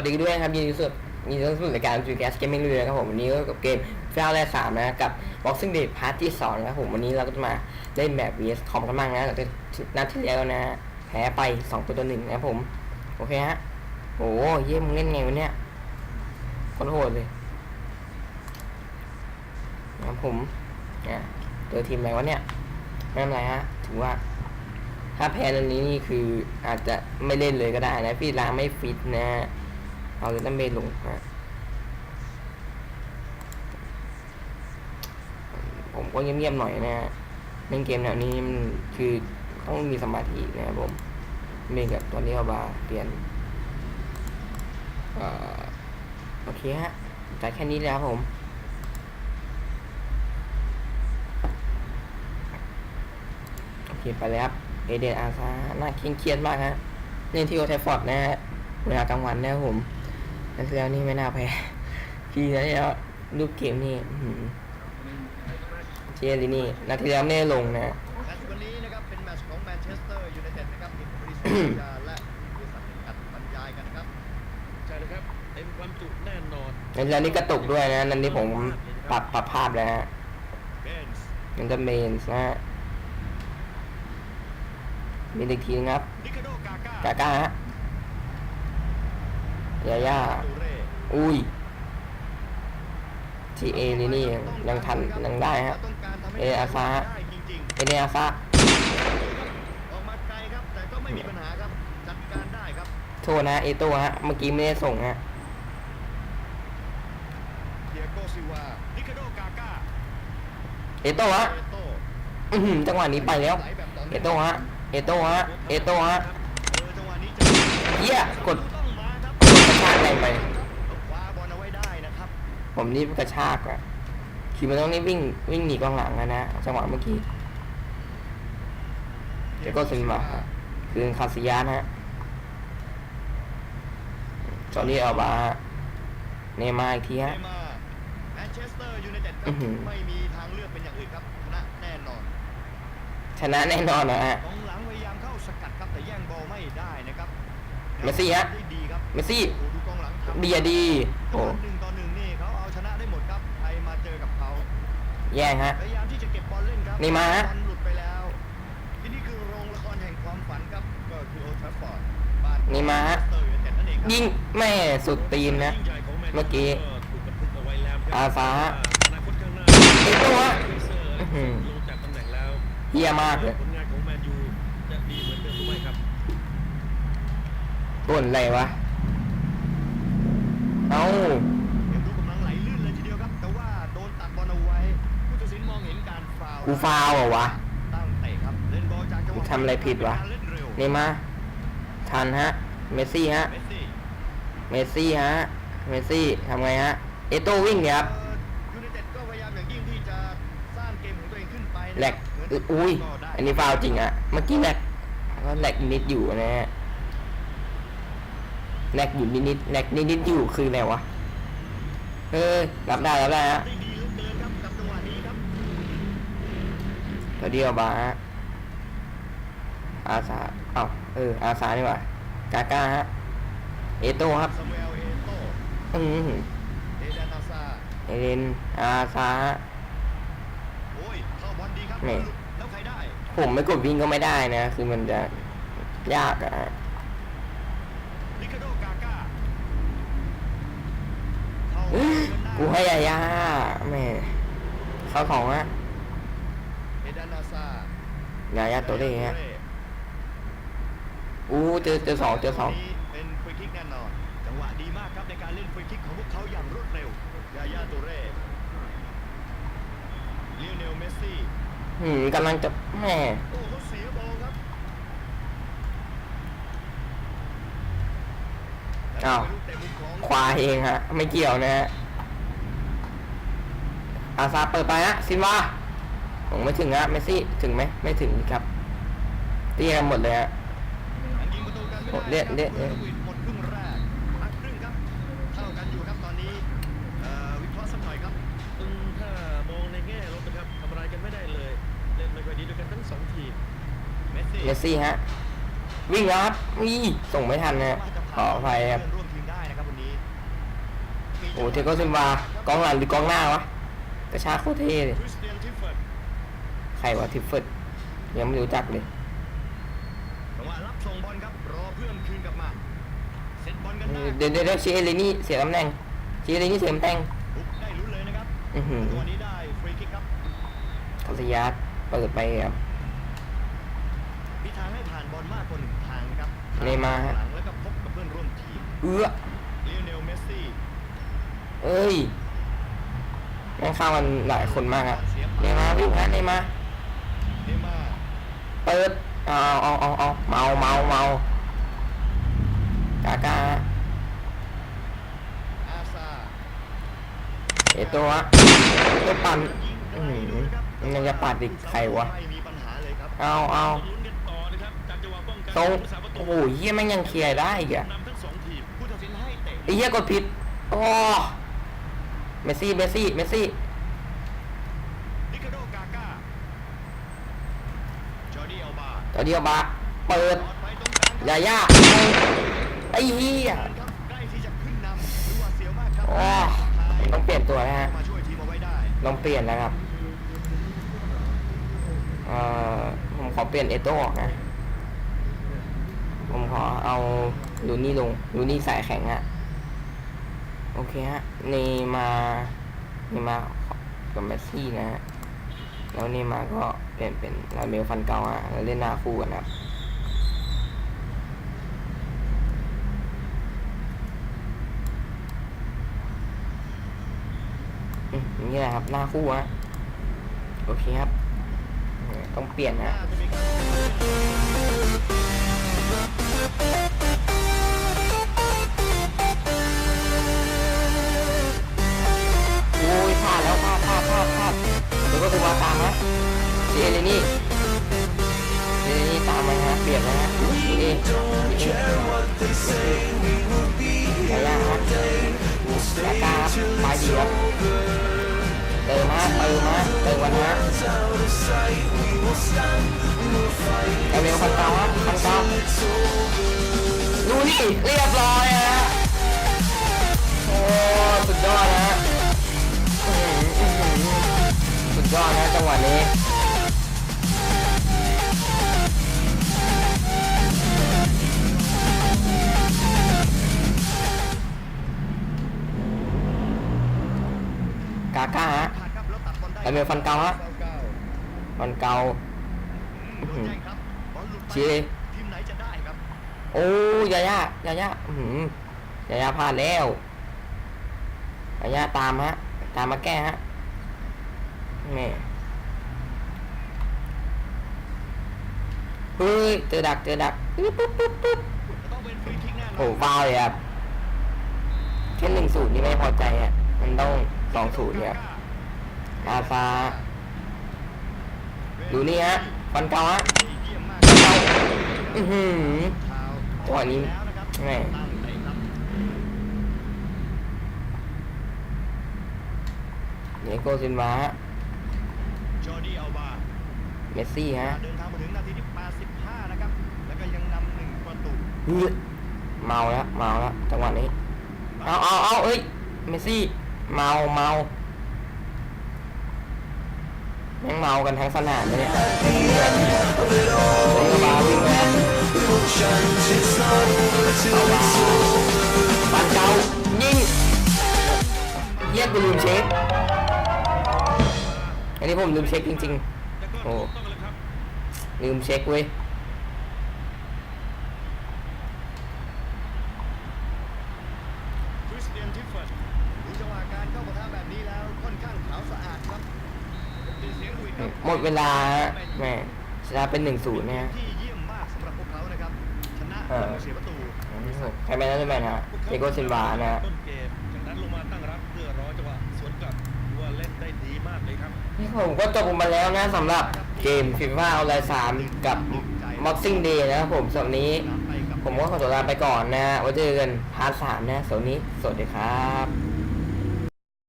วัสดีด้วยครับยินดีสุดยินดีต้อนรับสู่รายการจูแกสเกมมิ่งเรือครับผมวันนี้ก็กับเกมฟาวแรกสามนะกับ Boxing Day Part ที่สองนะครับผมวันนี้เราก็จะมาเล่นแบบ VS คอมกันบ้างนะแต่นัดที่แล้วนะแพ้ไปสองตัวต่อหนึ่งนะครับผม โอเคฮะโอ้เยี่ยมงเล่นไงวะเนี่ยคนโหดเลยนะครับผมเนี่ยเจอทีมอะไรวะเนี่ยไม่เป็นไรฮะถือว่าถ้าแพ้อันนี้นี่คืออาจจะไม่เล่นเลยก็ได้นะพี่ล้างไม่ฟิตนะฮะ เอาเลยตั้งเบลงนะผมก็เงียบๆหน่อยนะฮะเล่นเกมแนวนี้มันคือต้องมีสมาธินะครับผมเมกับตอนนี้เอาบาเปลี่ยนอโอเคฮะแต่แค่นี้แล้วครับผมโอเคไปแล้วครับเอเดนอาซาน่าเครียดมากฮะเล่นที่โอไทฟอร์ดนะฮะเวลากลางวันนะครับผม นั่นแล้วนี่ไม่น่าแพ้พี่แล้วเนี่ยรูปเกมนี่อื้อหือเจลินี่นาทีแล้วไม่ได้ลงนะแมตช์วันนี้นะครับเป็นแมตช์ของแมนเชสเตอร์ยูไนเต็ดนะครับที่บริษัทยาและบริษัทแห่งการบรรยายกันนะครับใช่นะครับเต็มความจุแน่นอนนั่นแล้วนี่กระตุกด้วยนะนั่นนี่ผมปรับปรับภาพแล้วฮะเบนส์นั่นจะเมนส์นะฮะมีอีกทีนะครับนิคาโดกาก้ากาก้าฮะ ยาย่าตูเร่อุ้ยทีเอลินี่ยังยังทันยังได้ฮะต้องการทำให้เออาซาได้จริงเอเดอาซาๆออกมาไกลครับแต่ก็ไม่มีปัญหาครับจัดการได้ครับโทษนะเอโต้ฮะเมื่อกี้ไม่ได้ส่งฮะเดียโกซิวานิคาโดกาก้าเอโต้ฮะเอโต้อื้อหือจังหวะนี้ไปแล้วไหแบบต่เอโต้ฮะเอโต้ฮะเอโต้ฮะเออจังหวะนี้จะเหี้ยกด ผมรีบกระชากอะคือมันต้องรีบวิ่งวิ่งหนีกองหลังอะนะจังหวะเมื่อกี้เดี๋ยวก็ซินมาฮะคือคาซิยานะฮะจอร์ดี้อัลบาฮะเนย์มาร์อีกทีเนฮะย์มาร์แมนเชสเตอร์ยูไนเต็ดคอื้รับอหือไม่มีทางเลือกเป็นอย่างอื่นครับชนะแน่นอน ชนะแน่นอนนะฮะกองหลังพยายามเข้าสกัดครับแต่แย่งบอลไม่ได้นะครับเมสซี่ฮะได้ดีครับเมสซี่โอ้ดูกองหลังทำเบียร์ดีจังโอ้หวะหนึ่งต่อหนึ่ง แย่งฮะ พยายามที่จะเก็บบอลเล่นครับนี่มาฮะ บอลหลุดไปแล้วที่นี่คือโรงละครแห่งความฝันครับก็คือโอลด์แทราฟฟอร์ดบ้านของนี่มาฮะแมนเชสเตอร์ยูไนเต็ดนั่นเองครับ ยิงแม่สุดตีนนะยิ่งใหญ่ของแมนเมื่อกี้ถูกบันทึกเอาไว้แล้วครับอาฟ้าอนาคตข้างหน้าเอ้ยตัวเซอร์อื้อหือลงจากตำแหน่งแล้วเฮียมากเลยผลงานของแมนยูจะดีเหมือนเดิมหรือไม่ครับต้นอะไรวะ เอ้า การฟาวล์กูฟาวล์เหรอวะ ตั้งเตะครับเล่นบอลจากจังหกูวะทำอะไรผิดวะ เล่นเร็วเนย์มาร์ทันฮะ เมสซี่ฮะ เมสซี่เมสซี่ฮะ เมสซี่ทำไงฮะ เอโต้วิ่งเนี่ยครับเอ่อยูไนเต็ดก็พยายามอย่างยิ่งที่จะสร้างเกมของตัวเองขึ้นไปนะแหลกเหมืนอุ้ย ก็ได้อันนี้ฟาวล์จริงอะเมื่อกี้แหลกก็แหลกนิดอยู่นะฮะแหลกอยู่นิดๆแหลกนิดๆอยู่คืออะไรวะ เออรับได้รับได้ฮะ ได้ดีเหลือเกินครับกับจังหวะนี้ครับ ตัวเดียวบาฮะอาสาเอ้าเออ อาสานี่หว่ากาก้าฮะ เอโต้ครับซามูเอลเอโต้อือหือเอเดนาซาเอเลนอาสาฮะโอ้ยเข้าบอลดีครับนี่แล้วใครได้ผมไม่กดวิ่งก็ไม่ได้นะ คือมันจะยากอะฮะลิคาโดกาก้าเข้าอื้อเดินหน้ากูให้ยายาแม่เข้าของฮะ เอเดนาซายายาตัวเล็กฮะอู้เจอเจอสองเจอสองนี้เป็นฟรีคิกแน่นอนจังหวะดีมากครับในการเล่นฟรีคิกของพวกเขาอย่างรวดเร็วยาย่าตูเร่ลิโอเนลเมสซี่หืมกำลังจะแม่โอ้เขาเสียบอลครับอ้าวแล้วก็เป็นลูกเตะมุมของควาเองฮะ ไม่เกี่ยวนะฮะอาซาเปิดไปฮะซินวา ผมไม่ถึงฮะเมสซี่ถึงไหมไม่ถึงครับเตี้ยกันหมดเลยฮะยังยิงประตูกันไม่โอ้ได้เลี่ยนครับเลี่ยนหมดครึ่งแรกพักครึ่งครับเท่ากันอยู่ครับตอนนี้เอ่อวิเคราะห์สักหน่อยครับอืมถ้ามองในแง่ลบนะครับทำอะไรกันไม่ได้เลย เล่นไม่ค่อยดีด้วยกันทั้งสองทีมเมสซี่เมสซี่ฮะ วิ่งแล้วครับนี่ส่งไม่ทันนะฮะขออภัยครับเพื่อนร่วมทีมได้นะครับวันนี้อ้เทโกซินวากองหลังหรือกองหน้าวะกระชากโคตรเท่เลยคริสเตียนทิฟเฟิร์ด ใครวะทิฟเฟิร์ดยังไม่รู้จักเลยจังหวะรับส่งบอลครับรอเพื่อนคืนกลับมาเซตบอลกันได้เดี๋ยวเดี๋ยวเดี๋ยวเชเอเลนี่เสียตำแหน่งเชเอเลนี่เสียตำแหน่งบุกได้ลุ้นเลยนะครับอือหือตัวนี้ได้ฟรีคิกครับคัสยาสเปิดไปครับมีทางให้ผ่านบอลมากกว่าหนึ่งทางนะครับเนย์มาร์ฮะหลังแล้วก็พบกับเพื่อนร่วมทีมเอื้อลิโอเนลเมสซี่เอ้ยแม่งเข้ากันหลายคนมากอะเนย์มาร์วิ่งฮะเนย์มาร์เนย์มาร์เปิดเอาเอาเอาเอาเมาเมาเมากากาอาซาเอตัวะตัวปั่นอื้อหือมันยังจะปัดอีกใครวะไม่มีปัญหาเลยครับเอาเอาลุ้นกันต่อนะครับจากจังหวะป้องกันตรงผู้รักษาประตูโอ้โหเฮียแม่งยังเคลียร์ได้อีกอะนำทั้งสองทีมผู้ตัดสินให้เตะไอ้เฮียกดผิดโอ้เมสซี่ เมสซี่ เมสซี่ ลิคาโดกาก้าจอร์ดีอัลบา ตอนเดียวบาเปิดยายาไอ้เฮียครับใกล้ที่จะขึ้นนำดูว่าเสียโอ้ต้องเปลี่ยนตัวนะฮะมาช่วยทีมเอาไว้ได้ลองเปลี่ยนนะครับเอ่อผมขอเปลี่ยนเอโต้ออกนะผมขอเอาลูนี่ลงลูนี่สายแข็งอะโอเคฮะนี่มานี่มากับเมสซี่นะฮะแล้วนี่มาก็ ปลี่ยนเป็นลาเมลฟันเกาอะแล้วเล่นหน้าคู่กันนะครับอืมนี่แหละครับหน้าคู่ฮะโอเคครับ ต้องเปลี่ยนนะน่าจะมีการโอ้ยพลาดแล้วพลาดพลาดพลาดพลาดเดี๋ยวก็ถูกว่าตามนะ เจเลนี่เจเลนี่ตามมาฮะเปลี่ยนนะฮะนี่เองระยะฮะยากาครับไปดีครับเติมฮะเติมฮะเติมวันฮะเอเร็วพันเก้าฮะพันเก้าดูนี่เรียบร้อยฮะโอ้สุดยอดนะฮะสุดยอดนะจังหวะนี้ ตัดบอลได้แฟันเกาฮะฟันเกาเชีทีมไหนจะได้ครับโอ้ยายายายาอื้อหือยายาพลาดแล้วยายาตามฮะ ตามมาแก้ฮะนี่เฮ้ยเจอดักเจอดักปึ๊บปึ๊บปึ๊บปึ๊บต้องเป็นฟรีคิกแน่นอนโอ้ฟาวเลยครับแค่หนึ่งศูนย์นี่ไม่พอใจอะมันต้องสองศูนย์เนี่ย อาฟ้าดูนี่ฮะฟันเก่าฮะอือหือจังหวะนี้แม่เนโกซินวาฮะจอร์ดีอัลบาเมสซี่ฮะเดินทางมาถึงนาทีที่ 85 นะครับ แล้วก็ยังนำหนึ่งประตูเฮ้ยเมาแล้วเมาแล้วจังหวะนี้ เอาเอาเอาเอ้ย เมสซี่ เมาเมา แม่งเมากันทั้งสนามเลยเนี่ยเฮ้ยบาวิ่งแล้วเอาบาปันเกายิงเยี่ยกูลืมเช็ค อันนี้ผมลืมเช็คจริงแล้วก็โอ้ถูกต้องเลยครับๆลืมเช็คเว้ยคริสเตียนทิฟเฟิร์ดูจังหวะการเข้าปะทะแบบนี้แล้วค่อนข้างขาวสะอาดครับ หวีดครับหมดเวลาแม่ชนะเป็นหนึ่งศูนย์เนี่ยที่เยี่ยมมากสำหรับพวกเขานะครับชนะเออโดยไม่เสียประตูใครเป็นนักแมนฮะเดโกซินวานะฮะต้นเกมจากนั้นลงมาตั้งรับเพื่อรอจังหวะสวนกลับถือว่าเล่นได้ดีมากเลยครับนี่ผมก็จบมาแล้วนะสำหรับเกมฟีฟ่าออนไลน์สามกับ Boxing Day นะครับผมสำหรับนี้ตามไปกับผมก็ขอตัวลาไปก่อนนะฮะไว้เจอกันพาร์ทสามนะสำหรับนี้สวัสดีครับ